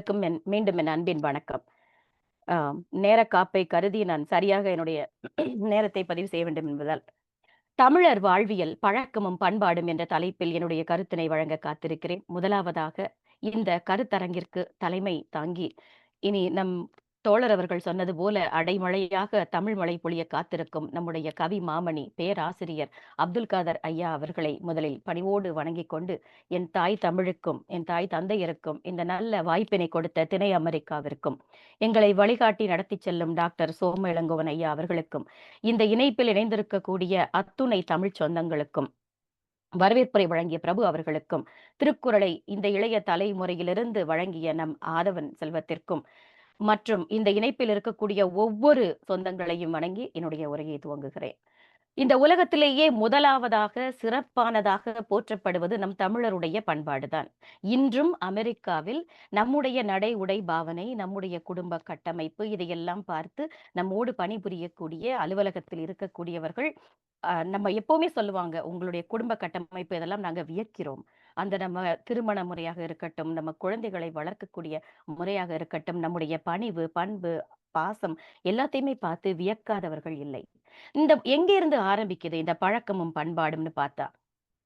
அனைவருக்கும் என் மீண்டும் என் அன்பின் வணக்கம். நேர காப்பை கருதி நான் சரியாக என்னுடைய நேரத்தை பதிவு செய்ய வேண்டும் என்பதால் தமிழர் வாழ்வியல் பழக்கமும் பண்பாடும் என்ற தலைப்பில் என்னுடைய கருத்தினை வழங்க காத்திருக்கிறேன். முதலாவதாக இந்த கருத்தரங்கிற்கு தலைமை தாங்கி இனி நம் தோழர் அவர்கள் சொன்னது போல அடைமழையாக தமிழ் மழை பொழிய காத்திருக்கும் நம்முடைய கவி மாமணி பேராசிரியர் அப்துல் காதர் ஐயா அவர்களை முதலில் பணிவோடு வணங்கிக் கொண்டு என் தாய் தமிழுக்கும் என் தாய் தந்தையருக்கும் இந்த நல்ல வாய்ப்பினை கொடுத்த திணை அமெரிக்காவிற்கும் எங்களை வழிகாட்டி நடத்தி செல்லும் டாக்டர் சோம இளங்கோவன் ஐயா அவர்களுக்கும் இந்த இணைப்பில் இணைந்திருக்கக்கூடிய அத்துணை தமிழ் சொந்தங்களுக்கும் வரவேற்புரை வழங்கிய பிரபு அவர்களுக்கும் திருக்குறளை இந்த இளைய தலைமுறையிலிருந்து வழங்கிய நம் ஆதவன் செல்வத்திற்கும் மற்றும் இந்த இணைப்பில் இருக்கக்கூடிய ஒவ்வொரு சொந்தங்களையும் வணங்கி என்னுடைய உரையை துவங்குகிறேன். இந்த உலகத்திலேயே முதலாவதாக சிறப்பானதாக போற்றப்படுவது நம் தமிழருடைய பண்பாடுதான் இன்றும் அமெரிக்காவில் நம்முடைய நடை உடை பாவனை நம்முடைய குடும்ப கட்டமைப்பு இதையெல்லாம் பார்த்து நம்மோடு பணிபுரியக்கூடிய அலுவலகத்தில் இருக்கக்கூடியவர்கள் ஆஹ், நம்ம எப்பவுமே சொல்லுவாங்க உங்களுடைய குடும்ப கட்டமைப்பு இதெல்லாம் நாங்க வியக்கிறோம். அந்த நம்ம திருமண முறையாக இருக்கட்டும் நம்ம குழந்தைகளை வளர்க்கக்கூடிய முறையாக இருக்கட்டும் நம்முடைய பணிவு பண்பு பாசம் எல்லாத்தையுமே பார்த்து வியக்காதவர்கள் இல்லை. இந்த எங்க இருந்து ஆரம்பிக்குது? இந்த பழக்கமும் பண்பாடும்னு பார்த்தா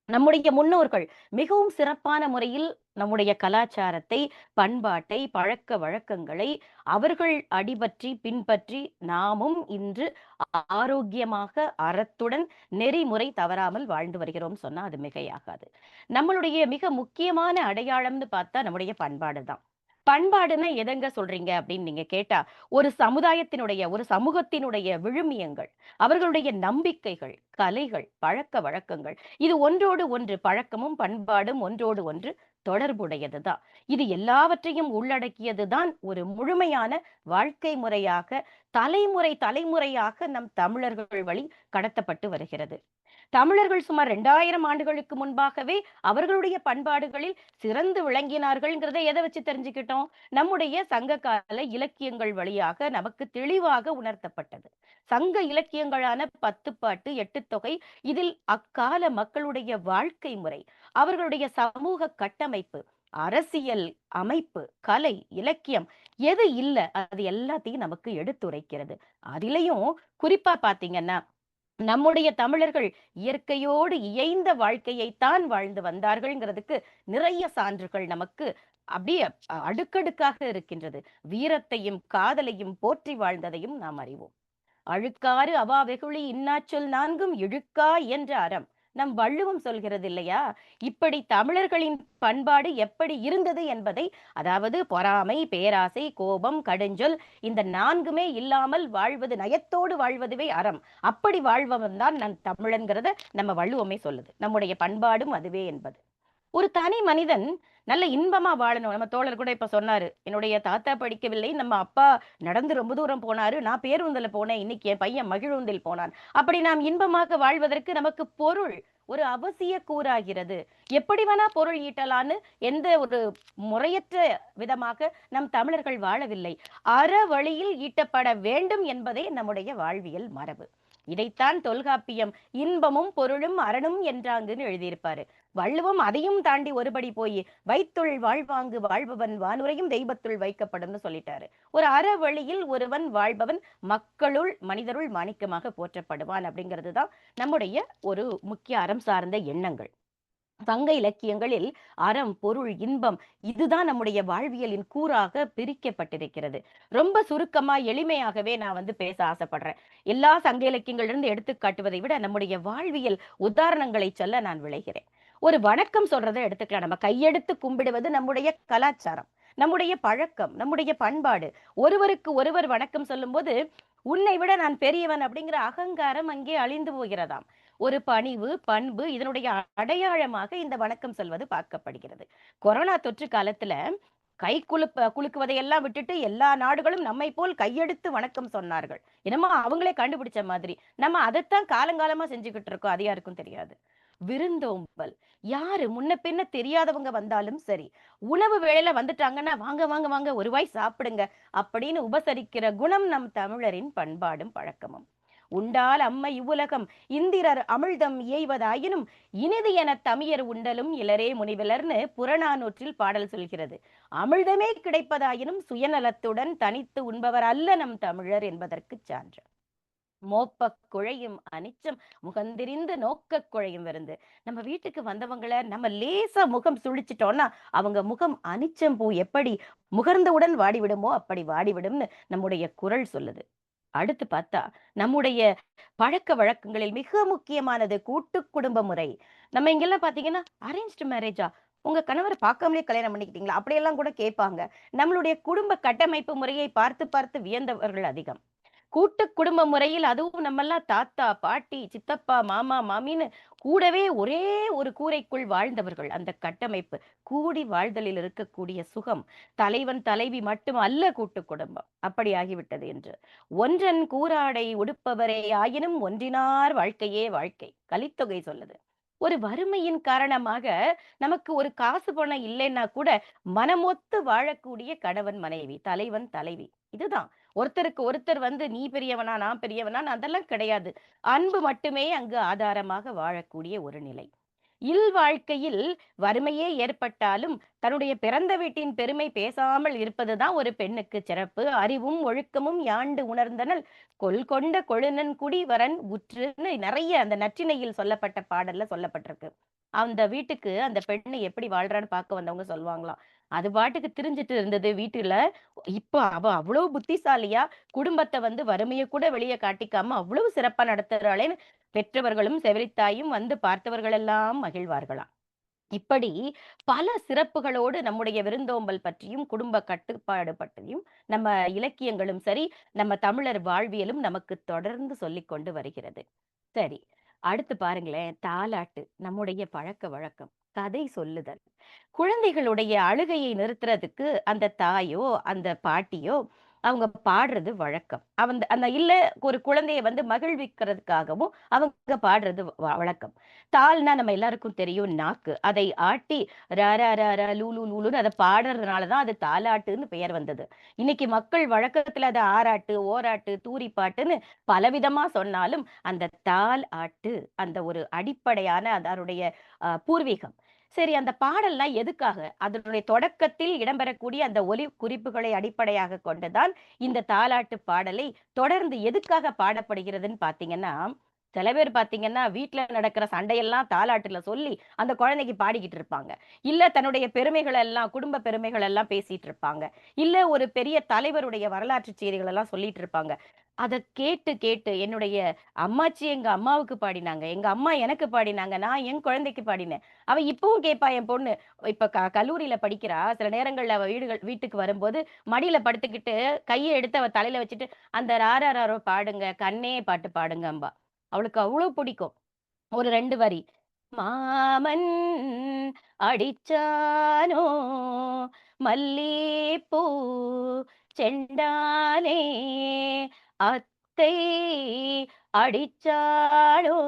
நம்முடைய முன்னோர்கள் மிகவும் சிறப்பான முறையில் நம்முடைய கலாச்சாரத்தை பண்பாட்டை பழக்க வழக்கங்களை அவர்கள் அடிபற்றி பின்பற்றி நாமும் இன்று ஆரோக்கியமாக அறத்துடன் நெறிமுறை தவறாமல் வாழ்ந்து வருகிறோம் சொன்னா அது மிகையாகாது. நம்மளுடைய மிக முக்கியமான அடையாளம்னு பார்த்தா நம்முடைய பண்பாடு தான் பண்பாடுன்னா எதங்க சொல்றீங்க? அப்படின்னு நீங்க கேட்டா ஒரு சமுதாயத்தினுடைய ஒரு சமூகத்தினுடைய விழுமியங்கள் அவர்களுடைய நம்பிக்கைகள் கலைகள் பழக்க வழக்கங்கள் இது ஒன்றோடு ஒன்று பழக்கமும் பண்பாடும் ஒன்றோடு ஒன்று தொடர்புடையதுதான். இது எல்லாவற்றையும் உள்ளடக்கியதுதான் ஒரு முழுமையான வாழ்க்கை முறையாக தலைமுறை தலைமுறையாக நம் தமிழர்கள் வழி கடத்தப்பட்டு வருகிறது. தமிழர்கள் சுமார் ரெண்டாயிரம் ஆண்டுகளுக்கு முன்பாகவே அவர்களுடைய பண்பாடுகளில் சிறந்து விளங்கினார்கள்ங்கிறத எதை வச்சு தெரிஞ்சுக்கிட்டோம்? நம்முடைய சங்க கால இலக்கியங்கள் வழியாக நமக்கு தெளிவாக உணர்த்தப்பட்டது. சங்க இலக்கியங்களான பத்துப்பாட்டு எட்டுத்தொகை இதில் அக்கால மக்களுடைய வாழ்க்கை முறை அவர்களுடைய சமூக கட்டமைப்பு அரசியல் அமைப்பு கலை இலக்கியம் எது இல்ல அது எல்லாத்தையும் நமக்கு எடுத்துரைக்கிறது. அதிலையும் குறிப்பா பாத்தீங்கன்னா நம்முடைய தமிழர்கள் இயற்கையோடு இயைந்த வாழ்க்கையைத்தான் வாழ்ந்து வந்தார்கள்ங்கிறதுக்கு நிறைய சான்றுகள் நமக்கு அப்படியே அடுக்கடுக்காக இருக்கின்றது. வீரத்தையும் காதலையும் போற்றி வாழ்ந்ததையும் நாம் அறிவோம். அழுக்காறு அவா வெகுளி இன்னாச்சொல் நான்கும் இழுக்கா என்ற அறம். நம் வள்ளுவம் சொல்கிறது இல்லையா? இப்படி தமிழர்களின் பண்பாடு எப்படி இருந்தது என்பதை அதாவது பொறாமை பேராசை கோபம் கடுஞ்சொல் இந்த நான்குமே இல்லாமல் வாழ்வது நயத்தோடு வாழ்வதுவே அறம். அப்படி வாழ்பவன் தான் நம் தமிழன்கிறத நம்ம வள்ளுவமே சொல்லுது. நம்முடைய பண்பாடும் அதுவே என்பது. ஒரு தனி மனிதன் நல்ல இன்பமா வாழணும். நம்ம தோழர் கூட இப்ப சொன்னாரு என்னுடைய தாத்தா படிக்கவில்லை. நம்ம அப்பா நடந்து ரொம்ப தூரம் போனாரு. நான் பேருந்துல போனேன். இன்னைக்கு என் பையன் மகிழுந்தில் போனான். அப்படி நாம் இன்பமாக வாழ்வதற்கு நமக்கு பொருள் ஒரு அவசிய கூறாகிறது. எப்படி வேணா பொருள் ஈட்டலான்னு எந்த ஒரு முறையற்ற விதமாக நம் தமிழர்கள் வாழவில்லை. அற வழியில் ஈட்டப்பட வேண்டும் என்பதே நம்முடைய வாழ்வியல் மரபு. இதைத்தான் தொல்காப்பியம் இன்பமும் பொருளும் அரணும் என்றாங்குன்னு எழுதியிருப்பாரு. வள்ளுவம் அதையும் தாண்டி ஒருபடி போய் வைத்துள் வாழ்வாங்கு வாழ்பவன் வானுரையும் தெய்வத்துள் வைக்கப்படும்னு சொல்லிட்டாரு. ஒரு அற வழியில் ஒருவன் வாழ்பவன் மக்களுள் மனிதருள் மாணிக்கமாக போற்றப்படுவான் அப்படிங்கிறது தான் நம்முடைய ஒரு முக்கிய அறம் சார்ந்த எண்ணங்கள். சங்க இலக்கியங்களில் அறம் பொருள் இன்பம் இதுதான் நம்முடைய வாழ்வியலின் கூறாக பிரிக்கப்பட்டிருக்கிறது. ரொம்ப சுருக்கமா எளிமையாகவே நான் வந்து பேச ஆசைப்படுறேன். எல்லா சங்க இலக்கியங்களிலிருந்து எடுத்து காட்டுவதை விட நம்முடைய வாழ்வியல் உதாரணங்களை சொல்ல நான் விளைகிறேன் ஒரு வணக்கம் சொல்றதை எடுத்துக்கலாம். நம்ம கையெடுத்து கும்பிடுவது நம்முடைய கலாச்சாரம் நம்முடைய பழக்கம் நம்முடைய பண்பாடு. ஒருவருக்கு ஒருவர் வணக்கம் சொல்லும்போது உன்னை விட நான் பெரியவன் அப்படிங்கிற அகங்காரம் அங்கே அழிந்து போகிறதாம். ஒரு பணிவு பண்பு இதனுடைய அடையாளமாக இந்த வணக்கம் சொல்வது பார்க்கப்படுகிறது. கொரோனா தொற்று காலத்துல கை குலுப்ப குலுக்குவதையெல்லாம் விட்டுட்டு எல்லா நாடுகளும் நம்மை போல் கையெடுத்து வணக்கம் சொன்னார்கள். என்னமோ அவங்களே கண்டுபிடிச்ச மாதிரி. நம்ம அதைத்தான் காலங்காலமா செஞ்சுக்கிட்டு இருக்கோம். அது யாருக்கும் தெரியாது. விருந்தோம்பல். யாரு? முன்ன பின்ன தெரியாதவங்க வந்தாலும் சரி. உணவு வேளையில வந்துட்டாங்கன்னா வாங்க வாங்க வாங்க ஒரு வாய் சாப்பிடுங்க அப்படின்னு உபசரிக்கிற குணம் நம் தமிழரின் பண்பாடும் பழக்கமும். உண்டால் அம்மை இவ்வுலகம் இந்திரர் அமிழ்தம் இயைவதாயினும் இனிது என தமியர் உண்டலும் இலரே முனிவிலர்னு புறநானூற்றில் பாடல் சொல்கிறது. அமிழ்தமே கிடைப்பதாயினும் சுயநலத்துடன் தனித்து உண்பவர் அல்ல நம் தமிழர் என்பதற்கு சான்று. மோப்பக் குழையும் அனிச்சம் முகந்திரிந்து நோக்க குழையும் விருந்து. நம்ம வீட்டுக்கு வந்தவங்கள நம்ம லேசா முகம் சுழிச்சிட்டோம்னா அவங்க முகம் அனிச்சம் பூ எப்படி முகர்ந்தவுடன் வாடிவிடுமோ அப்படி வாடிவிடும்னு நம்முடைய குரல் சொல்லுது. அடுத்து பார்த்தா நம்முடைய பழக்க வழக்கங்களில் மிக முக்கியமானது கூட்டு குடும்ப முறை. நம்ம இங்கெல்லாம் பாத்தீங்கன்னா அரேஞ்ச்டு மேரேஜா உங்க கணவரை பார்க்காமலே கல்யாணம் பண்ணிக்கிட்டீங்களா? அப்படியெல்லாம் கூட கேட்பாங்க. நம்மளுடைய குடும்ப கட்டமைப்பு முறையை பார்த்து பார்த்து வியந்தவர்கள் அதிகம். கூட்டு குடும்ப முறையில் அதுவும் நம்மெல்லாம் தாத்தா பாட்டி சித்தப்பா மாமா மாமின்னு கூடவே ஒரே ஒரு கூரைக்குள் வாழ்ந்தவர்கள். அந்த கட்டமைப்பு கூடி வாழ்தலில் இருக்கக்கூடிய சுகம் தலைவன் தலைவி மட்டும் அல்ல கூட்டு குடும்பம். அப்படி ஆகிவிட்டது என்று. ஒன்றன் கூராடை உடுப்பவரே ஆயினும் ஒன்றினார் வாழ்க்கையே வாழ்க்கை. கலித்தொகை சொல்லுது. ஒரு வறுமையின் காரணமாக நமக்கு ஒரு காசு பணம் இல்லைன்னா கூட மனமொத்து வாழக்கூடிய கணவன் மனைவி தலைவன் தலைவி. இதுதான். ஒருத்தருக்கு ஒருத்தர் வந்து நீ பெரியவனா நான் பெரியவனா? அதெல்லாம் கிடையாது. அன்பு மட்டுமே அங்கு ஆதாரமாக வாழக்கூடிய ஒரு நிலை. இல் வாழ்க்கையில் வறுமையே ஏற்பட்டாலும் தன்னுடைய பிறந்த வீட்டின் பெருமை பேசாமல் இருப்பதுதான் ஒரு பெண்ணுக்கு சிறப்பு. அறிவும் ஒழுக்கமும் யாண்டு உணர்ந்தனல் கொல் கொண்ட கொழுநன் குடி வரன் உற்றுன்னு நிறைய அந்த நற்றினையில் சொல்லப்பட்ட பாடல்ல சொல்லப்பட்டிருக்கு. அந்த வீட்டுக்கு அந்த பெண்ணு எப்படி வாழ்றான்னு பார்க்க வந்தவங்க சொல்லுவாங்களாம். அது பாட்டுக்கு திரிஞ்சிட்டு இருந்தது வீட்டுல. இப்ப அவ அவ்வளவு புத்திசாலியா குடும்பத்தை வந்து வறுமையை கூட வெளியே காட்டிக்காம அவ்வளவு சிறப்பா நடத்துறாளேன்னு பெற்றவர்களும் செவிலித்தாயும் வந்து பார்த்தவர்கள் எல்லாம் மகிழ்வார்களாம். இப்படி பல சிறப்புகளோடு நம்முடைய விருந்தோம்பல் பற்றியும் குடும்ப கட்டுப்பாடு பற்றியும் நம்ம இலக்கியங்களும் சரி நம்ம தமிழர் வாழ்வியலும் நமக்கு தொடர்ந்து சொல்லிக் கொண்டு வருகிறது. சரி. அடுத்து பாருங்களேன் தாலாட்டு நம்முடைய பழக்க வழக்கம் கதை சொல்லுதல். குழந்தைகளுடைய அழுகையை நிறுத்துறதுக்கு அந்த தாயோ அந்த பாட்டியோ அவங்க பாடுறது வழக்கம். அவன் அந்த இல்ல ஒரு குழந்தைய வந்து மகிழ்விக்கிறதுக்காகவும் அவங்க பாடுறது வ- வழக்கம். தாள்னா நம்ம எல்லாருக்கும் தெரியும் நாக்கு. அதை ஆட்டி ர ர ர லூலு லூலுன்னு அதை பாடுறதுனாலதான் அது தாலாட்டுன்னு பெயர் வந்தது. இன்னைக்கு மக்கள் வழக்கத்துல அதை ஆராட்டு ஓராட்டு தூரி பாட்டுன்னு பலவிதமா சொன்னாலும் அந்த தால் ஆட்டு அந்த ஒரு அடிப்படையான அதனுடைய அஹ், பூர்வீகம். சரி அந்த பாடல்லாம் எதுக்காக? அதனுடைய தொடக்கத்தில் இடம்பெறக்கூடிய அந்த ஒலி குறிப்புகளை அடிப்படையாக கொண்டுதான் இந்த தாலாட்டு பாடலை தொடர்ந்து எதுக்காக பாடப்படுகிறதுன்னு பாத்தீங்கன்னா சில பேர் பாத்தீங்கன்னா வீட்டுல நடக்கிற சண்டையெல்லாம் தாலாட்டுல சொல்லி அந்த குழந்தைக்கு பாடிக்கிட்டு இருப்பாங்க. இல்ல தன்னுடைய பெருமைகள் எல்லாம் குடும்ப பெருமைகள் எல்லாம் பேசிட்டு இருப்பாங்க. இல்ல ஒரு பெரிய தலைவருடைய வரலாற்று செய்திகள் எல்லாம் சொல்லிட்டு இருப்பாங்க. அதை கேட்டு கேட்டு என்னுடைய அம்மாச்சி எங்க அம்மாவுக்கு பாடினாங்க. எங்க அம்மா எனக்கு பாடினாங்க. நான் என் குழந்தைக்கு பாடினேன். அவ இப்பவும் கேட்பா என் பொண்ணு. இப்ப க கல்லூரியில படிக்கிறா. சில நேரங்கள்ல அவ வீடுகள் வீட்டுக்கு வரும்போது மடியில படுத்துக்கிட்டு கையை எடுத்து அவ தலையில வச்சுட்டு அந்த ராராரோ பாடுங்க. கண்ணே பாட்டு பாடுங்கம்பா. அவளுக்கு அவ்வளவு பிடிக்கும். ஒரு ரெண்டு வரி. மாமன் அடிச்சானோ? மல்லிப்பூ செண்டாலே அத்தை அடிச்சாளோ?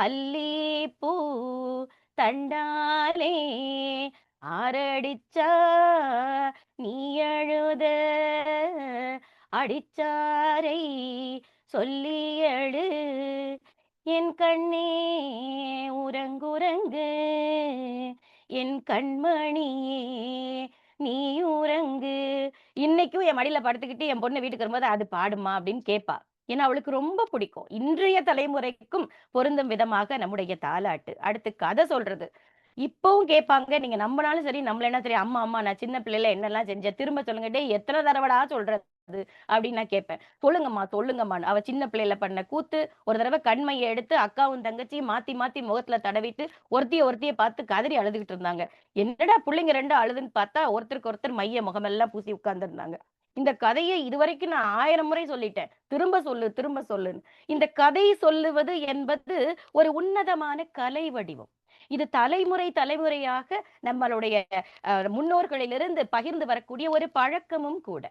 அல்லிப்பூ தண்டாலே? ஆரடிச்சா நீ அழுத? அடிச்சாரை சொல்லி எழு. என் கண்ணே உறங்குறங்கு. என் கண்மணியே நீ உறங்கு இன்னைக்கும் என் மடியில படுத்துக்கிட்டு என் பொண்ணு வீட்டுக்கு வரும்போது அது பாடுமா அப்படின்னு கேட்பா ஏன்னா அவளுக்கு ரொம்ப பிடிக்கும். இன்றைய தலைமுறைக்கும் பொருந்தும் விதமாக நம்முடைய தாலாட்டு. அடுத்து கதை சொல்றது. இப்பவும் கேட்பாங்க நீங்க நம்பினாலும் சரி நம்மள என்ன சரி அம்மா அம்மா நான் சின்ன பிள்ளைல என்னெல்லாம் செஞ்சேன்? திரும்ப சொல்லுங்க. டேய் எத்தனை தடவைடா சொல்றது அப்படின்னு நான் கேட்பேன். சொல்லுங்கம்மா சொல்லுங்கம்மான்னு அவ சின்ன பிள்ளையில பண்ண கூத்து ஒரு தடவை கண்மையை எடுத்து அக்காவும் தங்கச்சியும் மாத்தி மாத்தி முகத்துல தடவிட்டு ஒருத்திய ஒருத்திய பார்த்து கதறி அழுதுகிட்டு இருந்தாங்க. என்னடா பிள்ளைங்க ரெண்டு அழுதுன்னு பார்த்தா ஒருத்தருக்கு ஒருத்தர் மைய முகமெல்லாம் பூசி உட்கார்ந்துருந்தாங்க. இந்த கதையை இதுவரைக்கும் நான் ஆயிரம் முறை சொல்லிட்டேன். திரும்ப சொல்லு திரும்ப சொல்லுன்னு. இந்த கதை சொல்லுவது என்பது ஒரு உன்னதமான கலை வடிவம். இது தலைமுறை தலைமுறையாக நம்மளுடைய முன்னோர்களிலிருந்து பகிர்ந்து வரக்கூடிய ஒரு பழக்கமும் கூட.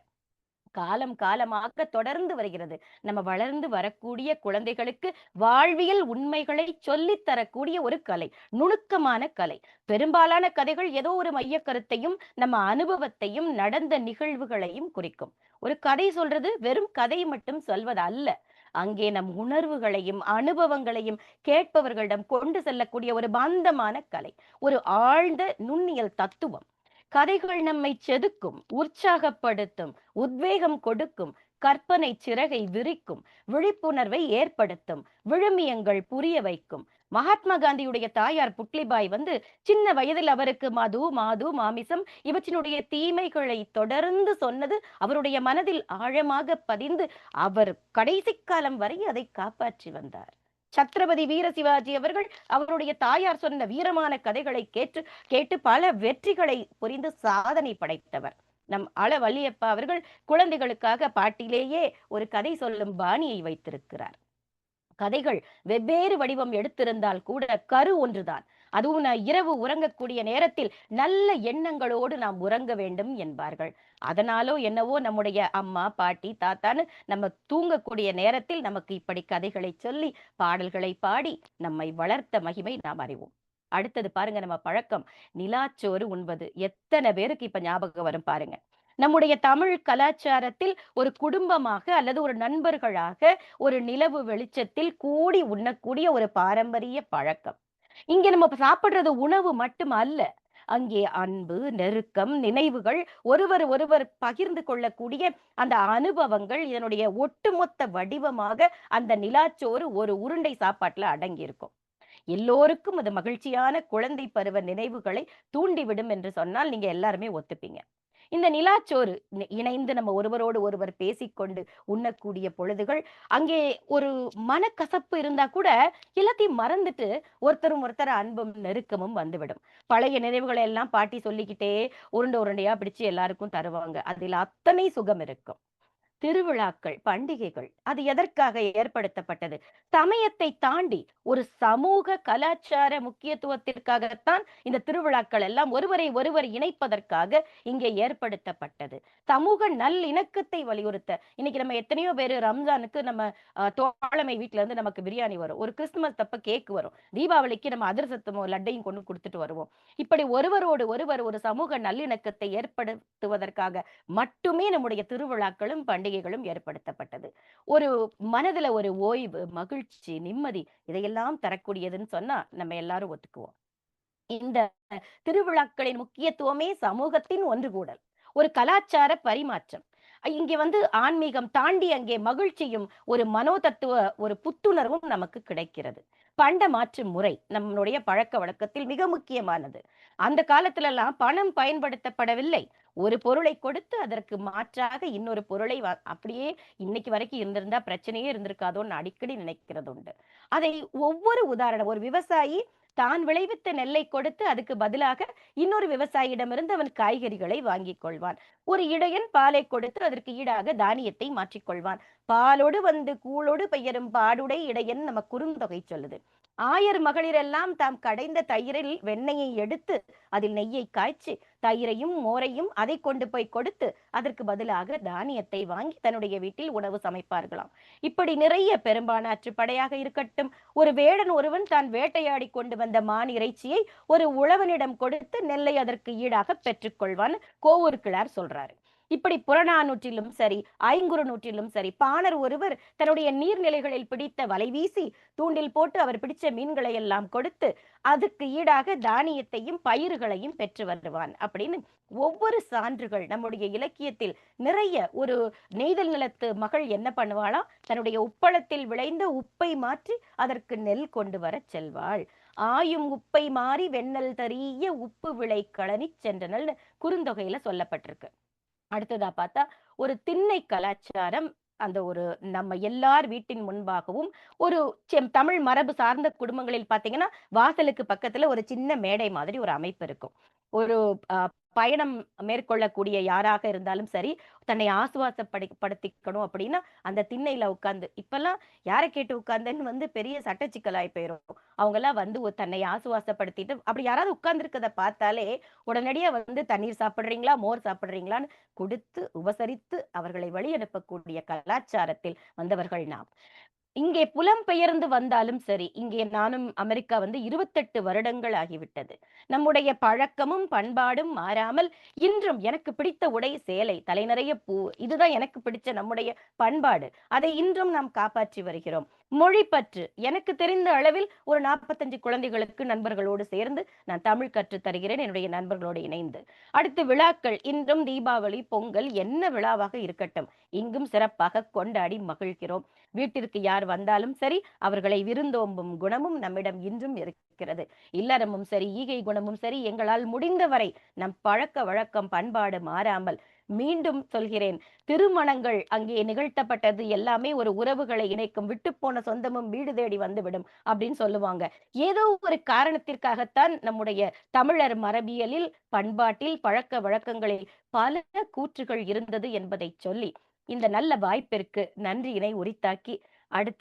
காலம் காலமாக தொடர்ந்து வருகிறது. நம்ம வளர்ந்து வரக்கூடிய குழந்தைகளுக்கு வாழ்வியல் உண்மைகளை சொல்லித் தரக்கூடிய ஒரு கலை நுணுக்கமான கலை. பெரும்பாலான கதைகள் ஏதோ ஒரு மைய கருத்தையும் நம்ம அனுபவத்தையும் நடந்த நிகழ்வுகளையும் குறிக்கும். ஒரு கதை சொல்றது வெறும் கதை மட்டும் சொல்வது அல்ல. அங்கே நம் உணர்வுகளையும் அனுபவங்களையும் கேட்பவர்களிடம் கொண்டு செல்லக்கூடிய ஒரு பாந்தமான கலை ஒரு ஆழ்ந்த நுண்ணியல் தத்துவம். கதைகள் நம்மை செதுக்கும் உற்சாகப்படுத்தும் உத்வேகம் கொடுக்கும் கற்பனை சிறகை விரிக்கும் விழிப்புணர்வை ஏற்படுத்தும் விழுமியங்கள் புரிய வைக்கும். மகாத்மா காந்தியுடைய தாயார் புட்லிபாய் வந்து சின்ன வயதில் அவருக்கு மது மாது மாமிசம் இவற்றினுடைய தீமைகளை தொடர்ந்து சொன்னது அவருடைய மனதில் ஆழமாக பதிந்து அவர் கடைசி காலம் வரை அதை காப்பாற்றி வந்தார். சத்ரபதி வீர சிவாஜி அவர்கள் அவருடைய தாயார் சொன்ன வீரமான கதைகளை கேட்டு கேட்டு பல வெற்றிகளை புரிந்து சாதனை படைத்தவர். நம் அள வள்ளியப்பா அவர்கள் குழந்தைகளுக்காக பாட்டிலேயே ஒரு கதை சொல்லும் பாணியை வைத்திருக்கிறார். கதைகள் வெவ்வேறு வடிவம் எடுத்திருந்தால் கூட கரு ஒன்றுதான். அதுவும் நான் இரவு உறங்கக்கூடிய நேரத்தில் நல்ல எண்ணங்களோடு நாம் உறங்க வேண்டும் என்பார்கள். அதனாலோ என்னவோ நம்முடைய அம்மா பாட்டி தாத்தான்னு நம்ம தூங்கக்கூடிய நேரத்தில் நமக்கு இப்படி கதைகளை சொல்லி பாடல்களை பாடி நம்மை வளர்த்த மகிமை நாம் அறிவோம். அடுத்தது பாருங்க நம்ம பழக்கம். நிலாச்சோறு உண்பது. எத்தனை பேருக்கு இப்ப ஞாபகம் வரும் பாருங்க. நம்முடைய தமிழ் கலாச்சாரத்தில் ஒரு குடும்பமாக அல்லது ஒரு நண்பர்களாக ஒரு நிலவு வெளிச்சத்தில் கூடி உண்ணக்கூடிய ஒரு பாரம்பரிய பழக்கம். இங்க நம்ம சாப்பிடுறது உணவு மட்டும் அல்ல. அங்கே அன்பு நெருக்கம் நினைவுகள் ஒருவர் ஒருவர் பகிர்ந்து கொள்ளக்கூடிய அந்த அனுபவங்கள் இதனுடைய ஒட்டுமொத்த வடிவமாக அந்த நிலாச்சோறு ஒரு உருண்டை சாப்பாட்டுல அடங்கி இருக்கும் எல்லோருக்கும் அது மகிழ்ச்சியான குழந்தை பருவ நினைவுகளை தூண்டிவிடும் என்று சொன்னால் நீங்க எல்லாருமே ஒத்துப்பீங்க. இந்த நிலாச்சோறு இணைந்து நம்ம ஒருவரோடு ஒருவர் பேசிக்கொண்டு உண்ணக்கூடிய பொழுதுகள் அங்கே ஒரு மனக்கசப்பு இருந்தா கூட எல்லாத்தையும் மறந்துட்டு ஒருத்தரும் ஒருத்தர் அன்பும் நெருக்கமும் வந்துவிடும். பழைய நினைவுகளை எல்லாம் பாட்டி சொல்லிக்கிட்டே உருண்டை உருண்டையா பிடிச்சு எல்லாருக்கும் தருவாங்க. அதில் அத்தனை சுகம் இருக்கும். திருவிழாக்கள் பண்டிகைகள் அது எதற்காக ஏற்படுத்தப்பட்டது? சமயத்தை தாண்டி ஒரு சமூக கலாச்சார முக்கியத்துவத்திற்காகத்தான் இந்த திருவிழாக்கள் எல்லாம் ஒருவரை ஒருவர் இணைப்பதற்காக இங்கே ஏற்படுத்தப்பட்டது. சமூக நல்லிணக்கத்தை வலியுறுத்த இன்னைக்கு நம்ம எத்தனையோ பேர் ரம்ஜானுக்கு நம்ம தோழமை வீட்டுல இருந்து நமக்கு பிரியாணி வரும். ஒரு கிறிஸ்துமஸ் தப்ப கேக் வரும். தீபாவளிக்கு நம்ம அதிர்சத்தமோ லட்டையும் கொண்டு கொடுத்துட்டு வருவோம். இப்படி ஒருவரோடு ஒருவர் ஒரு சமூக நல்லிணக்கத்தை ஏற்படுத்துவதற்காக மட்டுமே நம்முடைய திருவிழாக்களும் பண்டிகை பண்டிகைகளும் ஏற்படுத்தப்பட்டது. ஒரு மனதுல ஒரு ஓய்வு மகிழ்ச்சி நிம்மதி இதையெல்லாம் தரக்கூடியதுன்னு சொன்னா நம்ம எல்லாரும் ஒத்துக்குவோம். இந்த திருவிழாக்களின் முக்கியத்துவமே சமூகத்தின் ஒன்று கூடல் ஒரு கலாச்சார பரிமாற்றம். இங்கே வந்து ஆன்மீகம் தாண்டி அங்கே மகிழ்ச்சியும் ஒரு மனோதத்துவ ஒரு புத்துணர்வும் நமக்கு கிடைக்கிறது. பண்ட மாற்று முறை நம்மளுடைய பழக்க வழக்கத்தில் மிக முக்கியமானது. அந்த காலத்துல எல்லாம் பணம் பயன்படுத்தப்படவில்லை. ஒரு பொருளை கொடுத்து அதற்கு மாற்றாக இன்னொரு பொருளை அப்படியே இன்னைக்கு வரைக்கும் இருந்திருந்தா பிரச்சனையே இருந்திருக்காதோன்னு அடிக்கடி நினைக்கிறது உண்டு அதை ஒவ்வொரு உதாரணம் ஒரு விவசாயி தான் விளைவித்த நெல்லை கொடுத்து அதுக்கு பதிலாக இன்னொரு விவசாயியிடமிருந்து அவன் காய்கறிகளை வாங்கிக் கொள்வான். ஒரு இடையன் பாலை கொடுத்து அதற்கு ஈடாக தானியத்தை மாற்றிக்கொள்வான் பாலோடு வந்து கூழோடு பெயரும் பாடுடை இடையன் நம்ம குறுந்தொகை சொல்லுது. ஆயர் மகளிரெல்லாம் தாம் கடைந்த தயிரில் வெண்ணெயை எடுத்து அதில் நெய்யை காய்ச்சி தயிரையும் மோரையும் அதை கொண்டு போய் கொடுத்து அதற்கு பதிலாக தானியத்தை வாங்கி தன்னுடைய வீட்டில் உணவு சமைப்பார்களாம். இப்படி நிறைய பெரும்பானாற்று படையாக இருக்கட்டும் ஒரு வேடன் ஒருவன் தான் வேட்டையாடி கொண்டு வந்த மான் இறைச்சியை ஒரு உழவனிடம் கொடுத்து நெல்லை அதற்கு ஈடாக பெற்றுக்கொள்வான் கோவூர் கிளார் சொல்றாரு. இப்படி புறநானூற்றிலும் சரி ஐங்குறு நூற்றிலும் சரி பாணர் ஒருவர் தன்னுடைய நீர்நிலைகளில் பிடித்த வலை வீசி தூண்டில் போட்டு அவர் பிடிச்ச மீன்களை எல்லாம் கொடுத்து அதுக்கு ஈடாக தானியத்தையும் பயிர்களையும் பெற்று வருவான். அப்படின்னு ஒவ்வொரு சான்றுகள் நம்முடைய இலக்கியத்தில் நிறைய ஒரு நெய்தல் நிலத்து மகள் என்ன பண்ணுவாளா? தன்னுடைய உப்பளத்தில் விளைந்த உப்பை மாற்றி அதற்கு நெல் கொண்டு வர செல்வாள். ஆயும் உப்பை மாறி வெண்ணல் தரிய உப்பு விளை களனி சென்றனல் குறுந்தொகையில சொல்லப்பட்டிருக்கு. அடுத்ததா பார்த்தா ஒரு திண்ணை கலாச்சாரம் அந்த ஒரு நம்ம எல்லார் வீட்டின் முன்பாகவும் ஒரு தமிழ் மரபு சார்ந்த குடும்பங்களில் பாத்தீங்கன்னா வாசலுக்கு பக்கத்துல ஒரு சின்ன மேடை மாதிரி ஒரு அமைப்பு இருக்கும். ஒரு பயணம் மேற்கொள்ளக்கூடிய யாராக இருந்தாலும் சரி தன்னை ஆசுவாசப்படி படுத்திக்கணும் அப்படின்னா அந்த திண்ணையில உட்கார்ந்து இப்பெல்லாம் யாரை கேட்டு உட்காந்துன்னு வந்து பெரிய சட்ட சிக்கலாய் போயிரும். அவங்க எல்லாம் வந்து தன்னை ஆசுவாசப்படுத்திட்டு அப்படி யாராவது உட்கார்ந்துருக்கத பார்த்தாலே உடனடியா வந்து தண்ணீர் சாப்பிடுறீங்களா மோர் சாப்பிடுறீங்களான்னு கொடுத்து உபசரித்து அவர்களை வழி அனுப்பக்கூடிய கலாச்சாரத்தில் வந்தவர்கள் நாம். இங்கே புலம்பெயர்ந்து வந்தாலும் சரி, இங்கே நானும் அமெரிக்கா வந்து 28 வருடங்கள் ஆகிவிட்டது. நம்முடைய பழக்கமும், பண்பாடும் மாறாமல் இன்றும் எனக்கு பிடித்த உடை சேலை, தலை நிறைய பூ. இதுதான் எனக்கு பிடிச்ச நம்முடைய பண்பாடு. அதை இன்றும் நாம் காப்பாற்றி வருகிறோம். மொழிப்பற்று எனக்கு தெரிந்த அளவில் ஒரு 45 குழந்தைகளுக்கு நண்பர்களோடு சேர்ந்து நான் தமிழ் கற்று தருகிறேன், என்னுடைய நண்பர்களோடு இணைந்து. அடுத்து விழாக்கள் இன்றும் தீபாவளி, பொங்கல் என்ன விழாவாக இருக்கட்டும், இங்கும் சிறப்பாக கொண்டாடி மகிழ்கிறோம். வீட்டிற்கு யார் வந்தாலும் சரி, அவர்களை விருந்தோம்பும் குணமும் நம்மிடம் இன்றும் இருக்கிறது. இல்லறமும் சரி, ஈகை குணமும் சரி, எங்களால் முடிந்தவரை நம் பழக்க வழக்கம் பண்பாடு மாறாமல் மீண்டும் சொல்கிறேன், திருமணங்கள் அங்கே நிகழ்த்தப்பட்டது எல்லாமே ஒரு உறவுகளை இணைக்கும். விட்டுப்போன சொந்தமும் வீடு தேடி வந்துவிடும் அப்படின்னு சொல்லுவாங்க. ஏதோ ஒரு காரணத்திற்காகத்தான் நம்முடைய தமிழர் மரபியலில், பண்பாட்டில், பழக்க வழக்கங்களில் பல கூற்றுகள் இருந்தது என்பதை சொல்லி, இந்த நல்ல வாய்ப்பிற்கு நன்றியினை உரித்தாக்கி, அடுத்து